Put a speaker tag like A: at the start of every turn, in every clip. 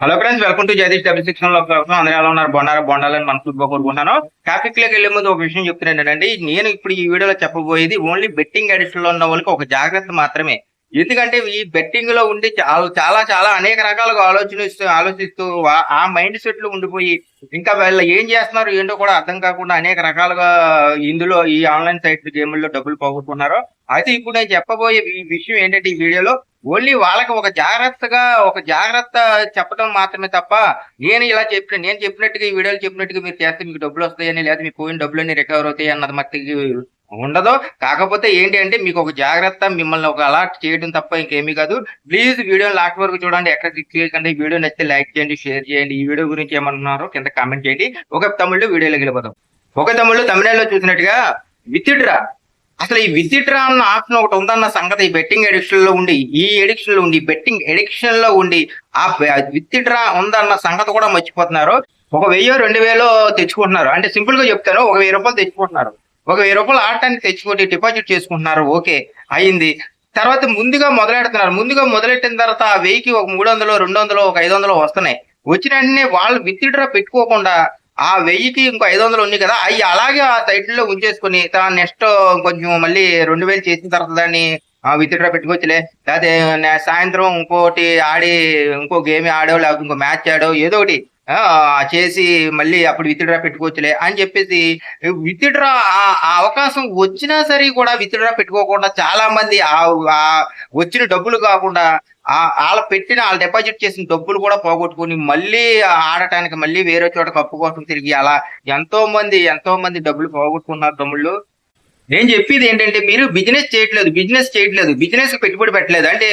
A: Hello friends welcome to Jagadish double సిక్స్లో అందరూ ఎలా ఉన్నారు? బాగున్నారు? బాగుండాలని మనస్ఫూర్తిగా కోరుకుంటున్నాను. టాపిక్లోకి వెళ్ళే ముందు ఒక విషయం చెప్తున్నాను ఏంటంటే నేను ఇప్పుడు ఈ వీడియోలో చెప్పబోయేది ఓన్లీ బెట్టింగ్ అడిక్షన్లో ఉన్న వాళ్ళకి ఒక జాగ్రత్త మాత్రమే. ఎందుకంటే ఈ బెట్టింగ్లో ఉండి చాలా చాలా చాలా అనేక రకాలుగా ఆలోచనిస్తూ ఆలోచిస్తూ ఆ- మైండ్ సెట్లో ఉండిపోయి ఇంకా వీళ్ళు ఏం చేస్తున్నారు ఏంటో కూడా అర్థం కాకుండా అనేక రకాలుగా ఇందులో ఈ ఆన్లైన్ సైట్ గేముల్లో డబ్బులు పోగొట్టుకున్నారు. అయితే ఇప్పుడు నేను చెప్పబోయే ఈ విషయం ఏంటంటే ఈ వీడియోలో ఓన్లీ వాళ్ళకి ఒక జాగ్రత్తగా ఒక జాగ్రత్త చెప్పడం మాత్రమే తప్ప నేను ఇలా చెప్పిన నేను చెప్పినట్టుగా ఈ వీడియోలు చెప్పినట్టుగా మీరు చేస్తే మీకు డబ్బులు వస్తాయని లేదా మీ పోయిన డబ్బులన్నీ రికవర్ అవుతాయి అన్నది మట్టికి ఉండదు. కాకపోతే ఏంటి అంటే మీకు ఒక జాగ్రత్త మిమ్మల్ని ఒక అలర్ట్ చేయడం తప్ప ఇంకేమీ కాదు. ప్లీజ్ వీడియో లాస్ట్ వరకు చూడండి ఎక్కడ క్లిక్ చేయకండి. ఈ వీడియో నచ్చితే లైక్ చేయండి షేర్ చేయండి. ఈ వీడియో గురించి ఏమంటున్నారో కింద కామెంట్ చేయండి. ఒక తమిళ్ళో వీడియోలోకి వెళ్ళిపోతాం ఒక తమిళ్ళో తమిళలో చూసినట్టుగా విత్డ్రా. అసలు ఈ విజిట్రా అన్న ఆప్షన్ ఒకటి ఉందన్న సంగతి ఈ బెట్టింగ్ ఎడిక్షన్లో ఉండి ఈ ఎడిక్షన్లో ఉండి బెట్టింగ్ ఎడిక్షన్లో ఉండి ఆ విత్డ్రా ఉందన్న సంగతి కూడా మర్చిపోతున్నారు. ఒక వెయ్యో రెండు వేలో తెచ్చుకుంటున్నారు. అంటే సింపుల్గా చెప్తాను ఒక వెయ్యి రూపాయలు తెచ్చుకుంటున్నారు. ఒక వెయ్యి రూపాయలు ఆడటానికి తెచ్చుకుంటే డిపాజిట్ చేసుకుంటున్నారు ఓకే అయింది. తర్వాత ముందుగా మొదలెడుతున్నారు. ముందుగా మొదలెట్టిన తర్వాత ఆ వెయ్యికి ఒక మూడు వందలు రెండు వందలు ఒక ఐదు వందలు వస్తున్నాయి. వచ్చిన వెంటనే వాళ్ళు విత్డ్రా పెట్టుకోకుండా ఆ వెయ్యికి ఇంకో ఐదు వందలు ఉంది కదా అవి అలాగే ఆ టైటిల్లో లో ఉంచేసుకుని నెక్స్ట్ కొంచెం మళ్ళీ రెండు వేలు చేసిన తర్వాత దాన్ని విత్డ్రా పెట్టుకోవచ్చులే. లేకపోతే నే- సాయంత్రం ఇంకోటి ఆడి ఇంకో గేమ్ ఆడో లేకపోతే ఇంకో మ్యాచ్ ఆడో ఏదో ఒకటి ఆ, చేసి మళ్ళీ అప్పుడు విత్డ్రా పెట్టుకోవచ్చులే అని చెప్పేసి విత్డ్రా ఆ అవకాశం వచ్చినా సరే కూడా విత్డ్రా పెట్టుకోకుండా చాలా మంది ఆ వచ్చిన డబ్బులు కాకుండా వాళ్ళ పెట్టిన వాళ్ళు డిపాజిట్ చేసిన డబ్బులు కూడా పోగొట్టుకుని మళ్ళీ ఆడటానికి మళ్ళీ వేరే చోట కప్పు కోసం తిరిగి అలా ఎంతో మంది ఎంతో మంది డబ్బులు పోగొట్టుకున్నారు తమ్ముళ్ళు. నేను చెప్పేది ఏంటంటే మీరు బిజినెస్ చేయట్లేదు బిజినెస్ చేయట్లేదు బిజినెస్ పెట్టుబడి పెట్టలేదు. అంటే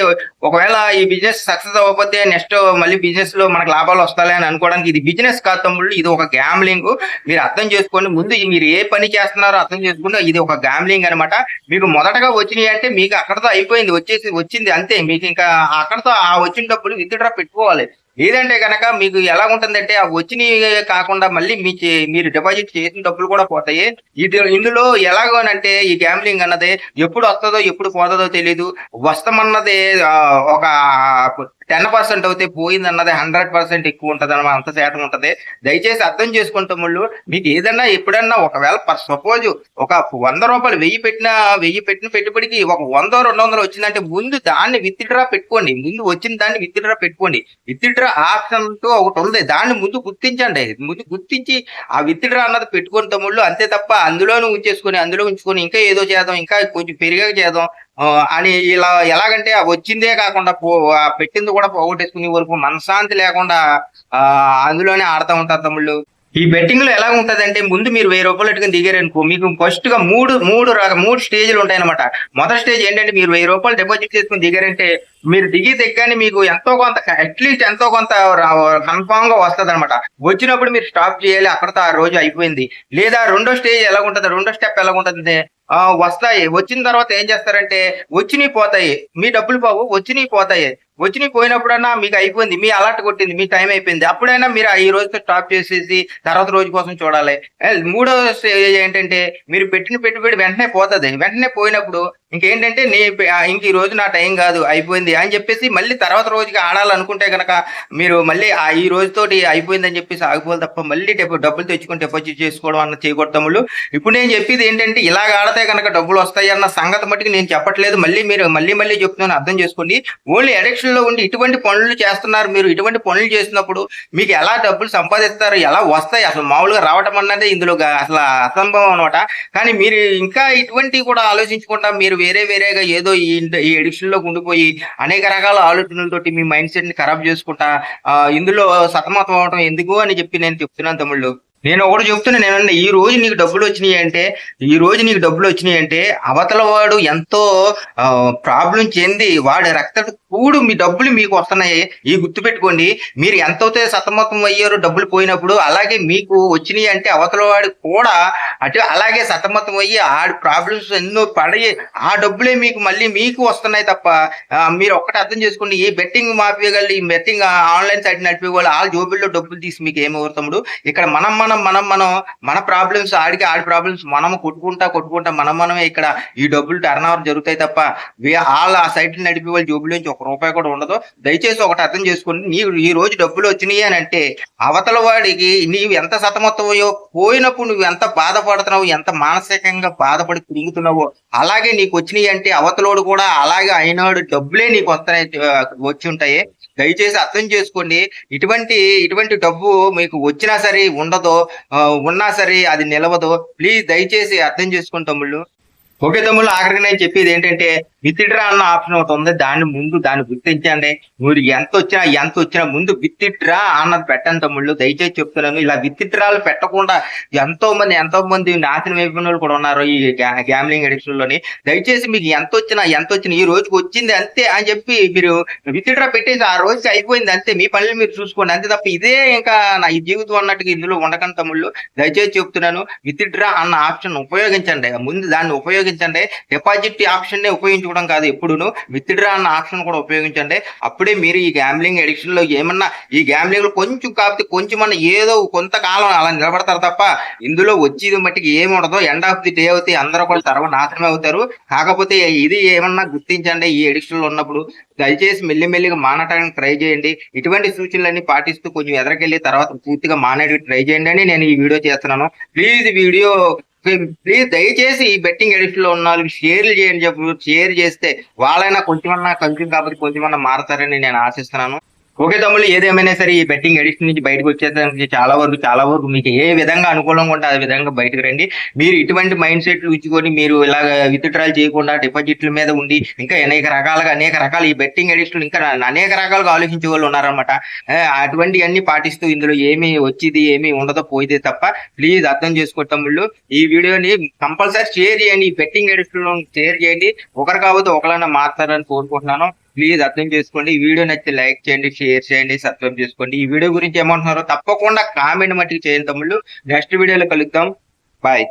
A: ఒకవేళ ఈ బిజినెస్ సక్సెస్ అవ్వకపోతే నెక్స్ట్ మళ్ళీ బిజినెస్లో మనకు లాభాలు వస్తాయి అని అనుకోవడానికి ఇది బిజినెస్ కాదు తమ్ముళ్ళు ఇది ఒక గ్యాంబ్లింగ్ మీరు అర్థం చేసుకోండి ముందు మీరు ఏ పని చేస్తున్నారో అర్థం చేసుకుంటే ఇది ఒక గ్యాంబ్లింగ్ అన్నమాట. మీకు మొదటగా వచ్చినాయి అంటే మీకు అక్కడతో అయిపోయింది వచ్చేసి వచ్చింది అంతే. మీకు ఇంకా అక్కడతో ఆ వచ్చిన డబ్బులు విత్డ్రా పెట్టుకోవాలి. లేదంటే కనుక మీకు ఎలా ఉంటుందంటే ఆ వచ్చినవి కాకుండా మళ్ళీ మీ మీరు డిపాజిట్ చేసిన డబ్బులు కూడా పోతాయి. ఇది ఇందులో ఎలాగోనంటే ఈ గ్యాంబ్లింగ్ అన్నది ఎప్పుడు వస్తుందో ఎప్పుడు పోతుందో తెలియదు వస్తామన్నది ఒక టెన్ పర్సెంట్ అయితే పోయింది అన్నది హండ్రెడ్ పర్సెంట్ ఎక్కువ ఉంటుంది అన్నమాట అంత శాతం ఉంటుంది. దయచేసి అర్థం చేసుకుంటాం వాళ్ళు మీకు ఏదన్నా ఎప్పుడన్నా ఒకవేళ సపోజ్ ఒక వంద రూపాయలు వెయ్యి పెట్టిన వెయ్యి పెట్టిన పెట్టుబడికి ఒక వంద రెండు వందలు వచ్చిందంటే ముందు దాన్ని విత్డ్రా పెట్టుకోండి. ముందు వచ్చిన దాన్ని విత్డ్రా పెట్టుకోండి. విత్డ్రా ఆప్షన్తో ఒకటి ఉంది. దాన్ని ముందు గుర్తించండి. ముందు గుర్తించి ఆ విత్డ్రా అన్నది పెట్టుకుని తమ్ముళ్ళు అంతే తప్ప అందులోనే ఉంచేసుకొని అందులో ఉంచుకొని ఇంకా ఏదో చేద్దాం ఇంకా కొంచెం పెరిగాక చేద్దాం అని ఇలా ఎలాగంటే వచ్చిందే కాకుండా పో పెట్టింది కూడా పోగొట్టేసుకునే వరకు మనశ్శాంతి లేకుండా ఆ అందులోనే ఆడుతూ ఉంటారు తమ్ముళ్ళు. ఈ బెట్టింగ్లో ఎలా ఉంటదంటే ముందు మీరు వెయ్యి రూపాయలు పెట్టుకుని దిగారనుకో మీకు ఫస్ట్గా మూడు మూడు మూడు స్టేజ్లు ఉంటాయన్నమాట. మొదటి స్టేజ్ ఏంటంటే మీరు వెయ్యి రూపాయలు డిపాజిట్ చేసుకుని దిగారంటే మీరు దిగి దిగ్గానే మీకు ఎంతో కొంత అట్లీస్ట్ ఎంతో కొంత కన్ఫామ్గా వస్తుంది అనమాట వచ్చినప్పుడు మీరు స్టాప్ చేయాలి అక్కడతో ఆ రోజు అయిపోయింది. లేదా రెండో స్టేజ్ ఎలా ఉంటుంది రెండో స్టెప్ ఎలా ఉంటుంది వస్తాయి. వచ్చిన తర్వాత ఏం చేస్తారంటే వచ్చినవి పోతాయి. మీ డబ్బులు బాబు వచ్చినవి పోతాయి. వచ్చినవి పోయినప్పుడన్నా మీకు అయిపోయింది మీ అలర్ట్ కొట్టింది మీ టైం అయిపోయింది. అప్పుడైనా మీరు ఈ రోజుతో స్టాప్ చేసేసి తర్వాత రోజు కోసం చూడాలి. మూడో స్టేజ్ ఏంటంటే మీరు పెట్టిన పెట్టుబడి వెంటనే పోతుంది. వెంటనే పోయినప్పుడు ఇంకేంటంటే నే ఇంక ఈ రోజు నా టైం కాదు అయిపోయింది అని చెప్పేసి మళ్ళీ తర్వాత రోజుకి ఆడాలనుకుంటే గనక మీరు మళ్ళీ ఆ ఈ రోజుతోటి అయిపోయిందని చెప్పేసి ఆగిపోవాలి తప్ప మళ్ళీ డబ్బులు తెచ్చుకొని డిపాజిట్ చేసుకోవడం అన్న చేయకూడతాములు ఇప్పుడు నేను చెప్పేది ఏంటంటే ఇలాగ ఆడితే కనుక డబ్బులు వస్తాయి అన్న సంగతి మట్టుకు నేను చెప్పట్లేదు. మళ్ళీ మీరు మళ్ళీ మళ్ళీ చెప్తున్నాను అర్థం చేసుకోండి. ఓన్లీ ఎడిక్షన్లో ఉండి ఇటువంటి పనులు చేస్తున్నారు మీరు. ఇటువంటి పనులు చేసినప్పుడు మీకు ఎలా డబ్బులు సంపాదిస్తారు ఎలా వస్తాయి? అసలు మామూలుగా రావటం అన్నదే ఇందులో అసలు అసంభవం అనమాట కానీ మీరు ఇంకా ఇటువంటివి కూడా ఆలోచించకుండా మీరు వేరే వేరేగా ఏదో ఈ ఈ ఎడిక్షన్లోకి ఉండిపోయి అనేక రకాల ఆలోచనలతోటి మీ మైండ్ సెట్ని ఖరాబ్ చేసుకుంటా ఆ, ఇందులో సతమతం అవడం ఎందుకు అని చెప్పి నేను చెప్తున్నాను తమ్ముళ్ళు. నేను ఒకటి చెప్తున్నా నేను ఈ రోజు నీకు డబ్బులు వచ్చినాయి అంటే ఈ రోజు నీకు డబ్బులు వచ్చినాయి అంటే అవతల వాడు ఎంతో ప్రాబ్లం చెంది వాడి రక్త కూడు మీ డబ్బులు మీకు వస్తున్నాయి. ఈ గుర్తు పెట్టుకోండి మీరు ఎంతైతే సతమతం అయ్యారో డబ్బులు పోయినప్పుడు అలాగే మీకు వచ్చినాయి అంటే అవతల వాడు కూడా అటు అలాగే సతమతం అయ్యి ఆ ప్రాబ్లమ్స్ ఎన్నో పడి ఆ డబ్బులే మీకు మళ్ళీ మీకు వస్తున్నాయి తప్ప మీరు ఒక్కటి అర్థం చేసుకోండి ఈ బెట్టింగ్ మాఫియా ఈ బెట్టింగ్ ఆన్లైన్ సైట్ నడిపే వాళ్ళు వాళ్ళ జోబుల్లో డబ్బులు తీసి మీకు ఏమవుతాడు ఇక్కడ మనం మనం మనం మనం మనం మన ప్రాబ్లమ్స్ ఆడికి ఆడి ప్రాబ్లమ్స్ మనం కొట్టుకుంటా కొట్టుకుంటా మనం మనమే ఇక్కడ ఈ డబ్బులు టర్న్ ఓవర్ జరుగుతాయి తప్ప వీ- వాళ్ళ ఆ సైట్ నడిపి వాళ్ళ జోబుల నుంచి ఒక రూపాయి కూడా ఉండదు. దయచేసి ఒకటి అర్థం చేసుకోండి నీ ఈ రోజు డబ్బులు వచ్చినాయి అని అంటే అవతల వాడికి నీవు ఎంత సతమతమయ్యో పోయినప్పుడు నువ్వు ఎంత బాధపడుతున్నావు ఎంత మానసికంగా బాధపడి తిరుగుతున్నావో అలాగే నీకు వచ్చినాయి అంటే అవతలోడు కూడా అలాగే అయినాడు డబ్బులే నీకు వస్తాయి వచ్చి ఉంటాయి. దయచేసి అర్థం చేసుకోండి. ఇటువంటి ఇటువంటి డబ్బు మీకు వచ్చినా సరే ఉండదు ఆ, ఉన్నా సరే అది నిలవదు ప్లీజ్ దయచేసి అర్థం చేసుకోండి తమ్ముళ్ళు. ఓకే తమ్ముళ్ళు ఆఖరికి నేను చెప్పేది ఏంటంటే విత్డ్రా అన్న ఆప్షన్ ఒకటి ఉంది. దాన్ని ముందు దాన్ని గుర్తించండి. మీరు ఎంత వచ్చినా ఎంత వచ్చినా ముందు విత్డ్రా అన్నది పెట్టండి తమ్ముళ్ళు. దయచేసి చెప్తున్నాను. ఇలా విత్డ్రాలు పెట్టకుండా ఎంతో మంది ఎంతో మంది నాశనం అయిపోయిన వాళ్ళు కూడా ఉన్నారు ఈ గ్యామ్లింగ్ అడిక్షన్లోని. దయచేసి మీకు ఎంత వచ్చినా ఎంత వచ్చినా ఈ రోజుకి వచ్చింది అంతే అని చెప్పి మీరు విత్డ్రా పెట్టేసి ఆ రోజుకి అయిపోయింది అంతే. మీ పనులు మీరు చూసుకోండి. అంతే తప్ప ఇదే ఇంకా నా ఈ జీవితం అన్నట్టుగా ఇందులో ఉండకండి తమ్ముళ్ళు. దయచేసి చెప్తున్నాను. విత్డ్రా అన్న ఆప్షన్ ఉపయోగించండి. ముందు దాన్ని ఉపయోగించండి డిపాజిట్ ఆప్షన్ నే ఉపయోగించుకోవడం కాదు ఎప్పుడును. విత్డ్రా అన్న ఆప్షన్ కూడా ఉపయోగించండి. అప్పుడే మీరు ఈ గ్యాంబ్లింగ్ ఎడిక్షన్లో ఏమన్నా ఈ గ్యాంబ్లింగ్లో కొంచెం కాకపోతే కొంచెం అన్న ఏదో కొంతకాలం అలా నిలబడతారు తప్ప ఇందులో వచ్చేది మట్టికి ఏమి ఉండదు. ఎండ్ ఆఫ్ ది డే అవుతే అందరూ కూడా తర్వాత నాశనం అవుతారు. కాకపోతే ఇది ఏమన్నా గుర్తించండి ఈ ఎడిక్షన్లో ఉన్నప్పుడు. దయచేసి మెల్లిమెల్లిగా మానటానికి ట్రై చేయండి. ఇటువంటి సూచనలన్నీ పాటిస్తూ కొంచెం ఎదరికెళ్ళి తర్వాత పూర్తిగా మానేటికి ట్రై చేయండి అని నేను ఈ వీడియో చేస్తున్నాను. ప్లీజ్ వీడియో ప్లీజ్ దయచేసి ఈ బెట్టింగ్ ఎడిషన్లో ఉన్న వాళ్ళకి షేర్లు చేయండి చెప్పు షేర్ చేస్తే వాళ్ళైనా కొంచెమన్నా కొంచెం కాబట్టి కొంచెమన్నా మారతారని నేను ఆశిస్తున్నాను. ఓకే తమ్ముళ్ళు ఏదేమైనా సరే ఈ బెట్టింగ్ ఎడిషన్ నుంచి బయటకు వచ్చేసరికి చాలా వరకు చాలా వరకు మీకు ఏ విధంగా అనుకూలంగా ఉంటే ఆ విధంగా బయటకు రండి. మీరు ఇటువంటి మైండ్ సెట్లు ఉంచుకొని మీరు ఇలాగ విత్డ్రాల్ చేయకుండా డిపాజిట్ల మీద ఉండి ఇంకా అనేక రకాలుగా అనేక రకాల ఈ బెట్టింగ్ ఎడిషన్ ఇంకా అనేక రకాలుగా ఆలోచించే వాళ్ళు ఉన్నారనమాట అటువంటి అన్ని పాటిస్తూ ఇందులో ఏమి వచ్చేది ఏమి ఉండదో పోయితే తప్ప ప్లీజ్ అర్థం చేసుకో తమ్ముళ్ళు. ఈ వీడియోని కంపల్సరీ షేర్ చేయండి ఈ బెట్టింగ్ ఎడిషన్ షేర్ చేయండి. ఒకరు కాకపోతే ఒకరైనా మాట్లాడాలని కోరుకుంటున్నాను. ప్లీజ్ అర్థం చేసుకోండి. ఈ వీడియో నచ్చితే లైక్ చేయండి షేర్ చేయండి సబ్స్క్రైబ్ చేసుకోండి. ఈ వీడియో గురించి ఏమంటున్నారో తప్పకుండా కామెంట్ మట్టికి చేయండి తమ్ముళ్ళు. నెక్స్ట్ వీడియోలో కలుద్దాం. బాయ్.